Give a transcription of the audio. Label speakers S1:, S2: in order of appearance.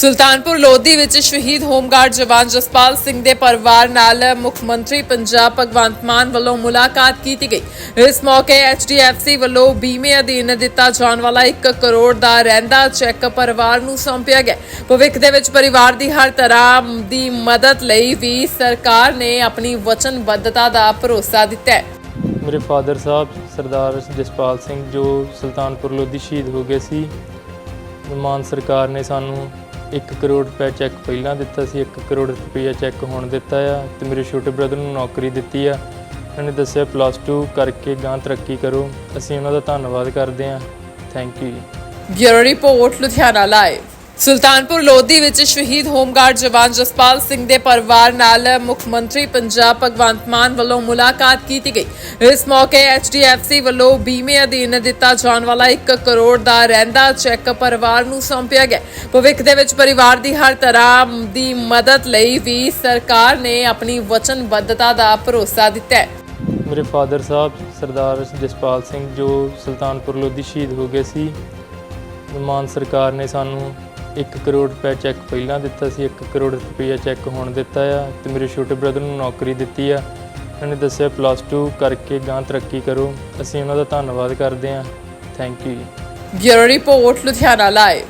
S1: ਸੁਲਤਾਨਪੁਰ ਲੋਧੀ ਵਿੱਚ ਸ਼ਹੀਦ ਹੋਮਗਾਰਡ ਜਵਾਨ ਜਸਪਾਲ ਸਿੰਘ ਦੇ ਪਰਿਵਾਰ ਨਾਲ ਮੁੱਖ ਮੰਤਰੀ ਪੰਜਾਬ ਭਗਵੰਤ ਮਾਨ ਵੱਲੋਂ ਮੁਲਾਕਾਤ ਕੀਤੀ ਗਈ। ਇਸ ਮੌਕੇ ਐਚਡੀਐਫਸੀ ਵੱਲੋਂ ਬੀਮੇ ਅਧੀਨ ਦਿੱਤਾ ਜਾਣ ਵਾਲਾ 1 ਕਰੋੜ ਦਾ ਰਹਿੰਦਾ ਚੈੱਕ ਪਰਿਵਾਰ ਨੂੰ ਸੌਂਪਿਆ ਗਿਆ। ਭਵਿੱਖ ਦੇ ਵਿੱਚ ਪਰਿਵਾਰ ਦੀ ਹਰ ਤਰ੍ਹਾਂ ਦੀ ਮਦਦ ਲਈ ਵੀ ਸਰਕਾਰ ਨੇ ਆਪਣੀ ਵਚਨਬੱਧਤਾ ਦਾ ਭਰੋਸਾ ਦਿੱਤਾ ਹੈ।
S2: ਮੇਰੇ ਫਾਦਰ ਸਾਹਿਬ ਸਰਦਾਰ ਜਸਪਾਲ ਸਿੰਘ ਜੋ ਸੁਲਤਾਨਪੁਰ ਲੋਧੀ ਸ਼ਹੀਦ ਹੋ ਗਏ ਸੀ। ਮਾਨ ਸਰਕਾਰ ਨੇ ਸਾਨੂੰ 1 ਕਰੋੜ ਰੁਪਏ ਚੈੱਕ ਪਹਿਲਾਂ ਦਿੱਤਾ ਸੀ 1 ਕਰੋੜ ਰੁਪਏ ਚੈੱਕ ਹੁਣ ਦਿੱਤਾ ਆ ਤੇ ਮੇਰੇ ਛੋਟੇ ਬ੍ਰਦਰ ਨੂੰ ਨੌਕਰੀ ਦਿੱਤੀ ਆ। ਉਹਨਾਂ ਨੇ ਦੱਸਿਆ ਪਲੱਸ 2 ਕਰਕੇ ਗਾਂ ਤਰੱਕੀ ਕਰੋ। ਅਸੀਂ ਉਹਨਾਂ ਦਾ ਧੰਨਵਾਦ ਕਰਦੇ ਹਾਂ। Thank you
S1: bureau report, Ludhiana live Sultanpur Lodhi ਵਿੱਚ ਸ਼ਹੀਦ ਹੋਮਗਾਰਡ ਜਵਾਨ ਜਸਪਾਲ ਸਿੰਘ ਦੇ ਪਰਿਵਾਰ ਨਾਲ ਮੁੱਖ ਮੰਤਰੀ ਪੰਜਾਬ ਭਗਵੰਤ ਮਾਨ ਵੱਲੋਂ ਮੁਲਾਕਾਤ ਕੀਤੀ ਗਈ। ਇਸ ਮੌਕੇ ਐਚਡੀਐਫਸੀ ਵੱਲੋਂ ਬੀਮੇ ਅਧੀਨ ਦਿੱਤਾ ਜਾਣ ਵਾਲਾ 1 ਕਰੋੜ ਦਾ ਰਹਿੰਦਾ ਚੈੱਕ ਪਰਿਵਾਰ ਨੂੰ ਸੌਂਪਿਆ ਗਿਆ। ਭਵਿੱਖ ਦੇ ਵਿੱਚ ਪਰਿਵਾਰ ਦੀ ਹਰ ਤਰ੍ਹਾਂ ਦੀ ਮਦਦ ਲਈ ਵੀ ਸਰਕਾਰ ਨੇ ਆਪਣੀ ਵਚਨਬੱਧਤਾ ਦਾ ਭਰੋਸਾ ਦਿੱਤਾ ਹੈ।
S2: ਮੇਰੇ ਫਾਦਰ ਸਾਹਿਬ ਸਰਦਾਰ ਜਸਪਾਲ ਸਿੰਘ ਜੋ ਸੁਲਤਾਨਪੁਰ ਲੋਧੀ ਸ਼ਹੀਦ ਹੋ ਗਏ ਸੀ। ਮਾਨ ਸਰਕਾਰ ਨੇ ਸਾਨੂੰ 1 ਕਰੋੜ ਰੁਪਏ ਚੈੱਕ ਪਹਿਲਾਂ ਦਿੱਤਾ ਸੀ 1 ਕਰੋੜ ਰੁਪਏ ਚੈੱਕ ਹੁਣ ਦਿੱਤਾ ਆ ਤੇ ਮੇਰੇ ਛੋਟੇ ਬ੍ਰਦਰ ਨੂੰ ਨੌਕਰੀ ਦਿੱਤੀ ਆ। ਉਹਨਾਂ ਨੇ ਦੱਸਿਆ ਪਲੱਸ 2 ਕਰਕੇ ਗਾਂ ਤਰੱਕੀ ਕਰੋ। ਅਸੀਂ ਉਹਨਾਂ ਦਾ ਧੰਨਵਾਦ ਕਰਦੇ ਹਾਂ। Thank you
S1: bureau report, Ludhiana live